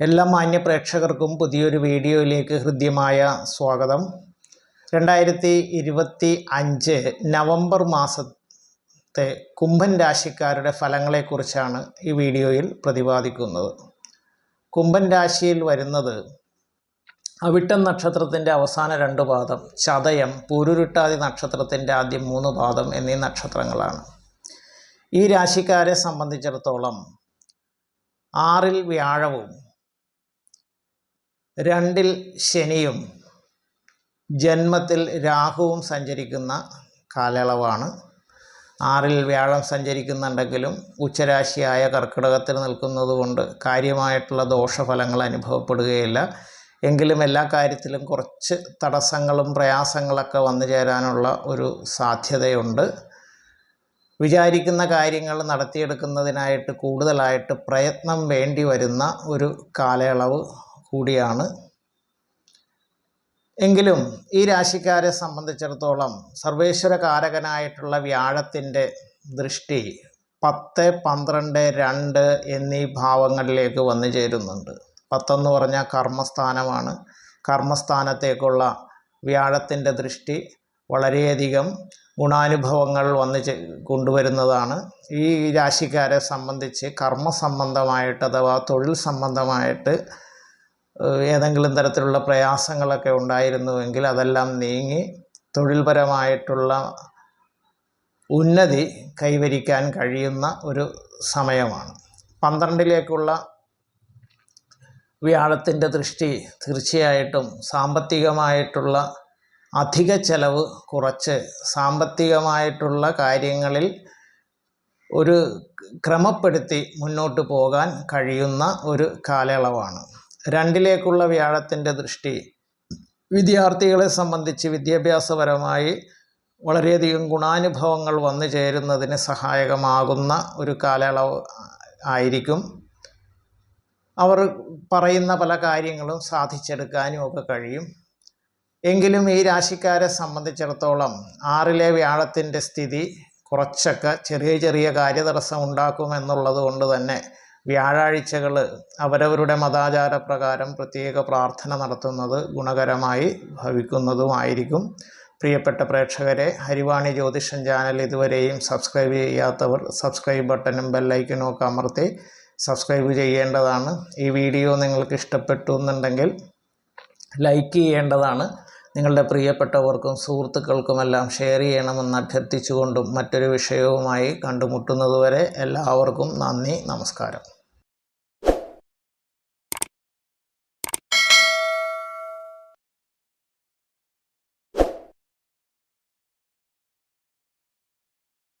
എല്ലാ മാന്യ പ്രേക്ഷകർക്കും പുതിയൊരു വീഡിയോയിലേക്ക് ഹൃദ്യമായ സ്വാഗതം. രണ്ടായിരത്തി ഇരുപത്തി അഞ്ച് നവംബർ മാസത്തെ കുംഭൻ രാശിക്കാരുടെ ഫലങ്ങളെക്കുറിച്ചാണ് ഈ വീഡിയോയിൽ പ്രതിപാദിക്കുന്നത്. കുംഭൻ രാശിയിൽ വരുന്നത് അവിട്ടം നക്ഷത്രത്തിന്റെ അവസാന രണ്ട് പാദം ചതയം പൂരുരുട്ടാതി നക്ഷത്രത്തിന്റെ ആദ്യം മൂന്ന് പാദം എന്നീ നക്ഷത്രങ്ങളാണ്. ഈ രാശിക്കാരെ സംബന്ധിച്ചിടത്തോളം ആറിൽ വ്യാഴവും രണ്ടിൽ ശനിയും ജന്മത്തിൽ രാഹുവും സഞ്ചരിക്കുന്ന കാലയളവാണ്. ആറിൽ വ്യാഴം സഞ്ചരിക്കുന്നുണ്ടെങ്കിലും ഉച്ചരാശിയായ കർക്കിടകത്തിൽ നിൽക്കുന്നതുകൊണ്ട് കാര്യമായിട്ടുള്ള ദോഷഫലങ്ങൾ അനുഭവപ്പെടുകയില്ല. എങ്കിലും എല്ലാ കാര്യത്തിലും കുറച്ച് തടസ്സങ്ങളും പ്രയാസങ്ങളൊക്കെ വന്നു ചേരാനുള്ള ഒരു സാധ്യതയുണ്ട്. വിചാരിക്കുന്ന കാര്യങ്ങൾ നടത്തിയെടുക്കുന്നതിനായിട്ട് കൂടുതലായിട്ട് പ്രയത്നം വേണ്ടി വരുന്ന ഒരു കാലയളവ് കൂടിയാണ്. എങ്കിലും ഈ രാശിക്കാരെ സംബന്ധിച്ചിടത്തോളം സർവേശ്വര കാരകനായിട്ടുള്ള വ്യാഴത്തിന്റെ ദൃഷ്ടി പത്ത് പന്ത്രണ്ട് രണ്ട് എന്നീ ഭാവങ്ങളിലേക്ക് വന്നു ചേരുന്നുണ്ട്. പത്തെന്ന് പറഞ്ഞാൽ കർമ്മസ്ഥാനമാണ്. കർമ്മസ്ഥാനത്തേക്കുള്ള വ്യാഴത്തിന്റെ ദൃഷ്ടി വളരെയധികം ഗുണാനുഭവങ്ങൾ വന്ന് കൊണ്ടുവരുന്നതാണ്. ഈ രാശിക്കാരെ സംബന്ധിച്ച് കർമ്മസംബന്ധമായിട്ട് അഥവാ തൊഴിൽ സംബന്ധമായിട്ട് ഏതെങ്കിലും തരത്തിലുള്ള പ്രയാസങ്ങളൊക്കെ ഉണ്ടായിരുന്നുവെങ്കിൽ അതെല്ലാം നീങ്ങി തൊഴിൽപരമായിട്ടുള്ള ഉന്നതി കൈവരിക്കാൻ കഴിയുന്ന ഒരു സമയമാണ്. പന്ത്രണ്ടിലേക്കുള്ള വ്യാഴത്തിന്റെ ദൃഷ്ടി തീർച്ചയായിട്ടും സാമ്പത്തികമായിട്ടുള്ള അധിക ചെലവ് കുറച്ച് സാമ്പത്തികമായിട്ടുള്ള കാര്യങ്ങളിൽ ഒരു ക്രമപ്പെടുത്തി മുന്നോട്ട് പോകാൻ കഴിയുന്ന ഒരു കാലയളവാണ്. രണ്ടിലേക്കുള്ള വ്യാഴത്തിന്റെ ദൃഷ്ടി വിദ്യാർത്ഥികളെ സംബന്ധിച്ച് വിദ്യാഭ്യാസപരമായി വളരെയധികം ഗുണാനുഭവങ്ങൾ വന്നു ചേരുന്നതിന് സഹായകമാകുന്ന ഒരു കാലയളവ് ആയിരിക്കും. അവർ പറയുന്ന പല കാര്യങ്ങളും സാധിച്ചെടുക്കാനും ഒക്കെ കഴിയും. എങ്കിലും ഈ രാശിക്കാരെ സംബന്ധിച്ചിടത്തോളം ആറിലെ വ്യാഴത്തിന്റെ സ്ഥിതി കുറച്ചൊക്കെ ചെറിയ ചെറിയ കാര്യതടസ്സം ഉണ്ടാക്കുമെന്നുള്ളത് കൊണ്ട് തന്നെ വ്യാഴാഴ്ചകൾ അവരവരുടെ മതാചാരപ്രകാരം പ്രത്യേക പ്രാർത്ഥന നടത്തുന്നത് ഗുണകരമായി ഭവിക്കുന്നതുമായിരിക്കും. പ്രിയപ്പെട്ട പ്രേക്ഷകരെ ഹരിവാണി ജ്യോതിഷൻ ചാനൽ ഇതുവരെയും സബ്സ്ക്രൈബ് ചെയ്യാത്തവർ സബ്സ്ക്രൈബ് ബട്ടണും ബെല്ലൈക്കനും ഒക്കെ അമർത്തി സബ്സ്ക്രൈബ് ചെയ്യേണ്ടതാണ്. ഈ വീഡിയോ നിങ്ങൾക്ക് ഇഷ്ടപ്പെട്ടു എന്നുണ്ടെങ്കിൽ ലൈക്ക് ചെയ്യേണ്ടതാണ്. നിങ്ങളുടെ പ്രിയപ്പെട്ടവർക്കും സുഹൃത്തുക്കൾക്കുമെല്ലാം ഷെയർ ചെയ്യണമെന്ന് അഭ്യർത്ഥിച്ചുകൊണ്ടും മറ്റൊരു വിഷയവുമായി കണ്ടുമുട്ടുന്നതുവരെ എല്ലാവർക്കും നന്ദി നമസ്കാരം.